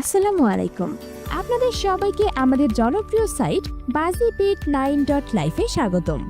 আসসালামু আলাইকুম। আপনাদের সবাইকে আমাদের জনপ্রিয় সাইট বাজি পেট নাইন ডট লাইফে স্বাগতম।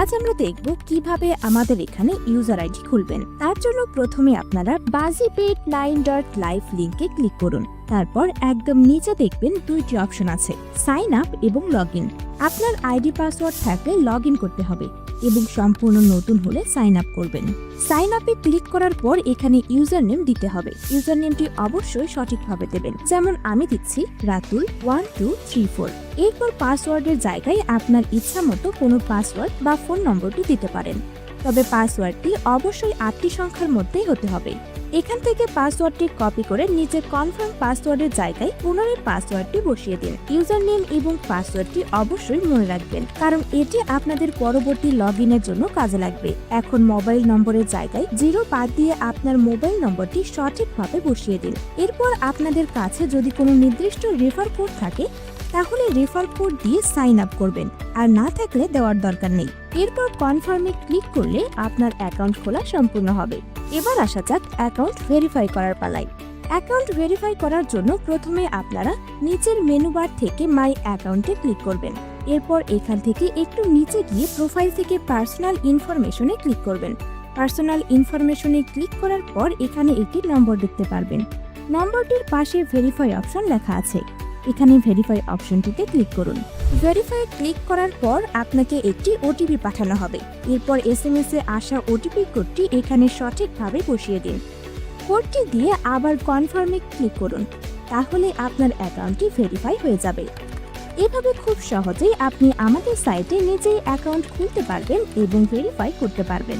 আজ আমরা দেখব কীভাবে আমাদের এখানে ইউজার আইডি খুলবেন। তার জন্য প্রথমে আপনারা বাজি পেট নাইন ডট লাইফ লিঙ্কে ক্লিক করুন। তারপর একদম নিচে দেখবেন দুইটি অপশন আছে, সাইন আপ এবং লগ ইন। আপনার আইডি পাসওয়ার্ড থাকলে লগ ইন করতে হবে। এবং সম্পূর্ণ নতুন হলে সাইন আপ করবেন। সাইন আপে ক্লিক করার পর এখানে ইউজার নেম দিতে হবে। ইউজার নেমটি অবশ্যই সঠিকভাবে দেবেন। যেমন আমি দিচ্ছি Ratul one two three four এরপর পাসওয়ার্ডের জায়গায় আপনার ইচ্ছা মতো কোনো পাসওয়ার্ড বা ফোন নম্বরটি দিতে পারেন। তবে পাসওয়ার্ডটি অবশ্যই আটটি সংখ্যার মধ্যেই হতে হবে। এখান থেকে পাসওয়ার্ডটি কপি করে নিচে কনফার্ম পাসওয়ার্ডের জায়গায় পুনরায় পাসওয়ার্ডটি বসিয়ে দিন। ইউজার নেম এবং পাসওয়ার্ডটি অবশ্যই মনে রাখবেন, কারণ এটি আপনাদের পরবর্তী লগ জন্য কাজে লাগবে। এখন মোবাইল নম্বরের জায়গায় জিরো বাদ দিয়ে আপনার মোবাইল নম্বরটি সঠিকভাবে বসিয়ে দিন। এরপর আপনাদের কাছে যদি কোনো নির্দিষ্ট রেফার কোড থাকে, তাহলে রেফার কোড দিয়ে সাইন আপ করবেন, আর না থাকলে দেওয়ার দরকার নেই। এরপর কনফার্মে ক্লিক করলে আপনার অ্যাকাউন্ট খোলা সম্পূর্ণ হবে। এবার আসা যাক অ্যাকাউন্ট ভেরিফাই করার পালায়। অ্যাকাউন্ট ভেরিফাই করার জন্য প্রথমে আপনারা নিচের মেনু বার থেকে মাই অ্যাকাউন্টে ক্লিক করবেন। এরপর এখান থেকে একটু নিচে গিয়ে প্রোফাইল থেকে পার্সোনাল ইনফরমেশনে ক্লিক করবেন। পার্সোনাল ইনফরমেশনে ক্লিক করার পর এখানে একটি নম্বর দেখতে পারবেন। নম্বরটির পাশে ভেরিফাই অপশন লেখা আছে। এখানে ভেরিফাই অপশনটিতে ক্লিক করুন। ভেরিফাই ক্লিক করার পর আপনাকে একটি ওটিপি পাঠানো হবে। এরপর এস এম এস এ আসা ওটিপি কোডটি এখানে সঠিকভাবে বসিয়ে দিন। কোডটি দিয়ে আবার কনফার্মে ক্লিক করুন। তাহলে আপনার অ্যাকাউন্টটি ভেরিফাই হয়ে যাবে। এভাবে খুব সহজেই আপনি আমাদের সাইটে নিজেই অ্যাকাউন্ট খুলতে পারবেন এবং ভেরিফাই করতে পারবেন।